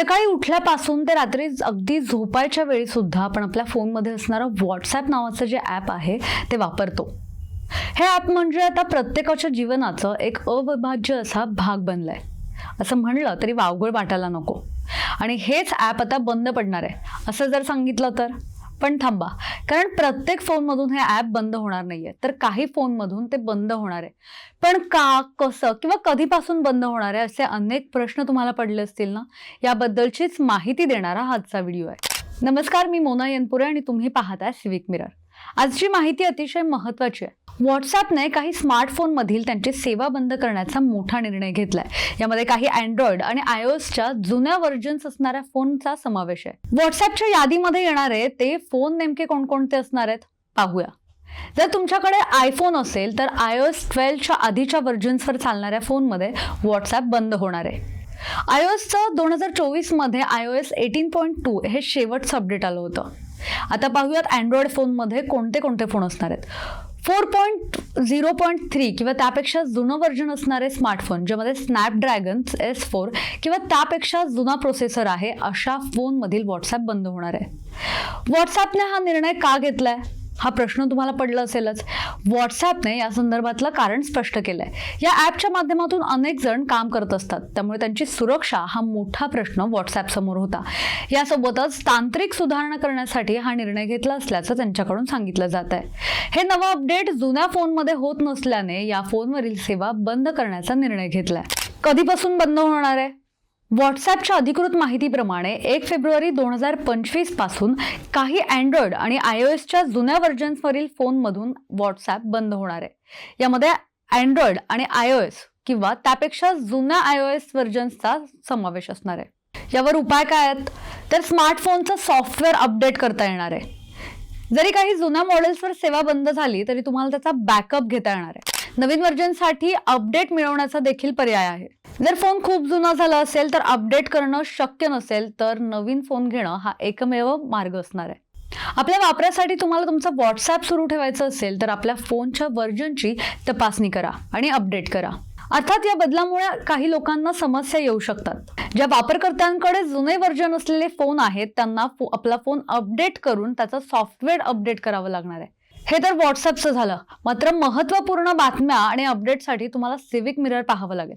सकाळी उठल्यापासून ते रात्री अगदी झोपायच्या वेळी सुद्धा आपण आपल्या फोनमध्ये असणारं व्हॉट्सॲप नावाचं जे ॲप आहे ते वापरतो. हे ॲप म्हणजे आता प्रत्येकाच्या जीवनाचं एक अविभाज्य असा भाग बनलाय. असं म्हणलं तरी वावगळ वाटायला नको. आणि हेच ॲप आता बंद पडणार आहे. असं जर सांगितलं तर? पण थांबा. कारण प्रत्येक फोनमधून हे ॲप बंद होणार नाहीये. तर काही फोनमधून ते बंद होणार आहे. पण का कसं किंवा कधीपासून बंद होणार आहे असे अनेक प्रश्न तुम्हाला पडले असतील ना? याबद्दलचीच माहिती देणारा हा आजचा व्हिडिओ आहे. नमस्कार मी मोना यनपुरे आणि तुम्ही पाहताय सिविक मिरर आजची माहिती अतिशय महत्वाची आहे. व्हॉट्सॲपने काही स्मार्टफोनमधील त्यांची सेवा बंद करण्याचा मोठा निर्णय घेतलाय. यामध्ये काही अँड्रॉइड आणि आयओएसच्या जुन्या व्हर्जन्स असणाऱ्या फोनचा समावेश आहे. व्हॉट्सॲपच्या यादीमध्ये येणारे ते फोन नेमके कोणकोणते असणार आहेत? पाहूया. जर तुमच्याकडे आयफोन असेल तर आय एस ट्वेल्वच्या आधीच्या व्हर्जन्सवर चालणाऱ्या फोनमध्ये व्हॉट्सॲप बंद होणार आहे. आय एसचं दोन हजार चोवीसमध्ये I O S eighteen point two हे शेवटचं अपडेट आलं होतं. आता पाहूयात अँड्रॉइड फोनमध्ये कोणते कोणते फोन असणार आहेत? Four point zero point three किंवा त्यापेक्षा जुनं व्हर्जन असणारे स्मार्टफोन ज्यामध्ये स्नॅपड्रॅगन एस फोर किंवा त्यापेक्षा जुना प्रोसेसर आहे अशा फोनमधील व्हॉट्सॲप बंद होणार आहे. व्हॉट्सॲपने हा निर्णय का घेतला आहे हा प्रश्न तुम्हाला पडला असेलच. व्हॉट्सॲपने या संदर्भातलं कारण स्पष्ट केलंय. या ॲपच्या माध्यमातून अनेक जण काम करत असतात. त्यामुळे त्यांची सुरक्षा हा मोठा प्रश्न व्हॉट्सॲप समोर होता. यासोबतच तांत्रिक सुधारणा करण्यासाठी हा निर्णय घेतला असल्याचं त्यांच्याकडून सांगितलं जात आहे. हे नवं अपडेट जुन्या फोनमध्ये होत नसल्याने या फोनवरील सेवा बंद करण्याचा निर्णय घेतलाय. कधीपासून बंद होणार आहे? व्हॉट्सॲपच्या अधिकृत माहितीप्रमाणे एक फेब्रुवारी दोन हजार पंचवीसपासून काही अँड्रॉइड आणि आय ओ एसच्या जुन्या व्हर्जन्सवरील फोनमधून व्हॉट्सॲप बंद होणार आहे. यामध्ये अँड्रॉइड आणि आय ओ एस किंवा त्यापेक्षा जुन्या आय ओ एस व्हर्जन्सचा समावेश असणार आहे. यावर उपाय काय आहेत? तर स्मार्टफोनचं सॉफ्टवेअर अपडेट करता येणार आहे. जरी काही जुन्या मॉडेल्सवर सेवा बंद झाली तरी तुम्हाला त्याचा बॅकअप घेता येणार आहे. नवीन व्हर्जनसाठी अपडेट मिळवण्याचा देखील पर्याय आहे. जर फोन खूप जुना झाला असेल तर अपडेट करणं शक्य नसेल तर नवीन फोन घेणं हा एकमेव मार्ग असणार आहे. आपल्या वापरासाठी तुम्हाला तुमचा व्हॉट्सॲप सुरू ठेवायचं असेल तर आपल्या फोनच्या व्हर्जनची तपासणी करा आणि अपडेट करा. अर्थात या बदलामुळे काही लोकांना समस्या येऊ शकतात. ज्या वापरकर्त्यांकडे जुने व्हर्जन असलेले फोन आहेत त्यांना फो- आपला फोन अपडेट करून त्याचं सॉफ्टवेअर अपडेट करावं लागणार आहे. हे तर व्हॉट्सअपचं झालं. मात्र महत्त्वपूर्ण बातम्या आणि अपडेटसाठी तुम्हाला सिविक मिरर पाहावं लागेल.